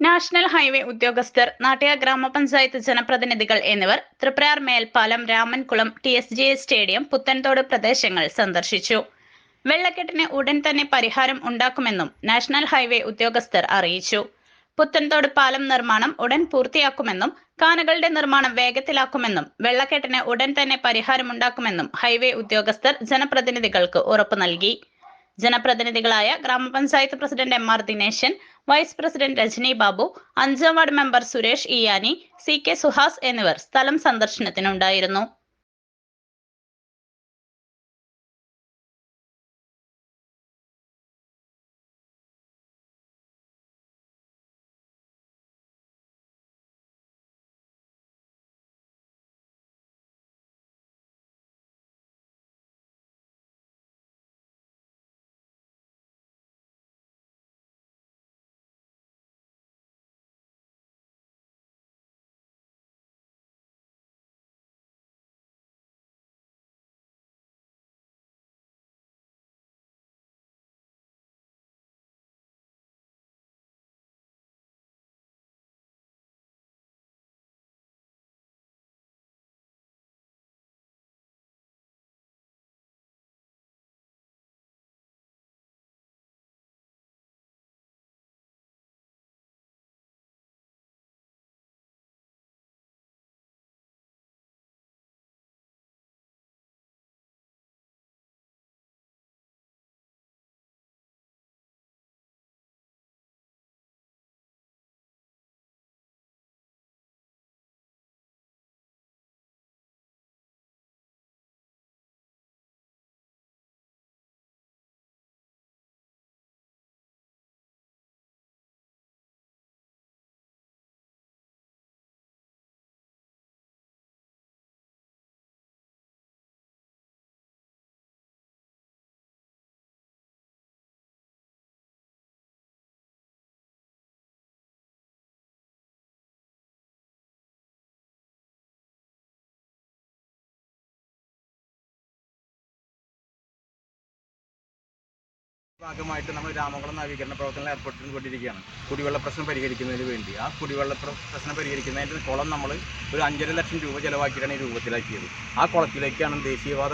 National highway ഉദ്യോഗസ്ഥർ നാട്ടിക ഗ്രാമപഞ്ചായത്ത് ജനപ്രതിനിധികൾ എന്നിവർ തൃപ്രയാർ മേൽപ്പാലം Ramankulam T S G S stadium Puthenthode പ്രദേശങ്ങൾ സന്ദർശിച്ചു. വെള്ളക്കെട്ടിന് ഉടൻ തന്നെ പരിഹാരം ഉണ്ടാക്കുമെന്നും നാഷണൽ ഹൈവേ ഉദ്യോഗസ്ഥർ അറിയിച്ചു. പുത്തൻതോട് പാലം നിർമ്മാണം ഉടൻ പൂർത്തിയാക്കുമെന്നും കാനകളുടെ നിർമ്മാണം വേഗത്തിലാക്കുമെന്നും വെള്ളക്കെട്ടിന് ഉടൻ തന്നെ പരിഹാരമുണ്ടാക്കുമെന്നും ഹൈവേ ഉദ്യോഗസ്ഥർ ജനപ്രതിനിധികൾക്ക് ഉറപ്പു നൽകി. ജനപ്രതിനിധികളായ ഗ്രാമപഞ്ചായത്ത് president M R Dineshan vice president Rajani Babu അഞ്ചാം ward member Suresh ഇയാനി C K Suhas എന്നിവർ സ്ഥലം സന്ദർശനത്തിനുണ്ടായിരുന്നു. ഭാഗമായിട്ട് നമ്മൾ രാമകുളം നവീകരണ പ്രവർത്തനങ്ങൾ ഏർപ്പെട്ടുകൊണ്ടിരിക്കുകയാണ് കുടിവെള്ള പ്രശ്നം പരിഹരിക്കുന്നതിന് വേണ്ടി. ആ കുടിവെള്ള പ്രശ്നം പരിഹരിക്കുന്നതിന്റെ കുളം നമ്മൾ ഒരു അഞ്ചര ലക്ഷം രൂപ ചിലവാക്കിയിട്ടാണ് ഈ രൂപത്തിലാക്കിയത്. ആ കുളത്തിലേക്കാണ് വികസനത്തിന്റെ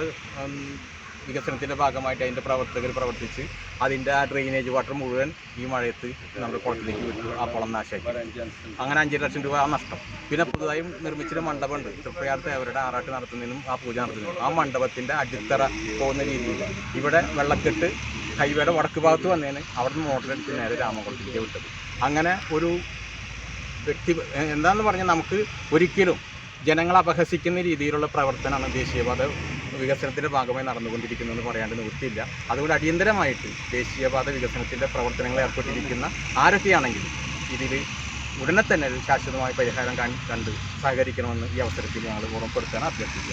വികസനത്തിന്റെ ഭാഗമായിട്ട് അതിന്റെ പ്രവർത്തകർ പ്രവർത്തിച്ച് അതിന്റെ ആ ഡ്രെയിനേജ് വാട്ടർ മുഴുവൻ ഈ മഴയത്ത് നമ്മുടെ കുളത്തിലേക്ക് വിട്ടു ആ കുളം നാശമാക്കി. അങ്ങനെ അഞ്ചര ലക്ഷം രൂപ ആ നഷ്ടം. പിന്നെ പുതുതായി നിർമ്മിച്ചൊരു മണ്ഡപമുണ്ട്. തൃപ്രയാർ അവരുടെ ആറാട്ട് നടത്തുന്നതിനും ആ പൂജ നടത്തുന്നതിനും. ആ മണ്ഡപത്തിന്റെ അടിത്തറ പോകുന്ന രീതിയിൽ ഇവിടെ വെള്ളക്കെട്ട് ഹൈവേയുടെ വടക്ക് ഭാഗത്ത് വന്നതിന് അവിടെ നിന്ന് മോട്ടർ എടുത്ത് നേരെ രാമകുളത്തേക്ക് വിട്ടത്. അങ്ങനെ ഒരു വ്യക്തി എന്താന്ന് പറഞ്ഞാൽ നമുക്ക് ഒരിക്കലും ജനങ്ങളെ അപഹസിക്കുന്ന രീതിയിലുള്ള പ്രവർത്തനമാണ് ദേശീയപാത വികസനത്തിന്റെ ഭാഗമായി നടന്നുകൊണ്ടിരിക്കുന്നതെന്ന് പറയാണ്ട് നിവൃത്തിയില്ല. അതുകൊണ്ട് അടിയന്തരമായിട്ട് ദേശീയപാത വികസനത്തിന്റെ പ്രവർത്തനങ്ങൾ ഏർപ്പെട്ടിരിക്കുന്ന ആരൊക്കെയാണെങ്കിലും ഇതിൽ ഉടനെ തന്നെ ഒരു ശാശ്വതമായ പരിഹാരം കണ്ട് സഹകരിക്കണമെന്ന് ഈ അവസരത്തിൽ ഞങ്ങൾ ഓർമ്മപ്പെടുത്താൻ അഭ്യർത്ഥിക്കുക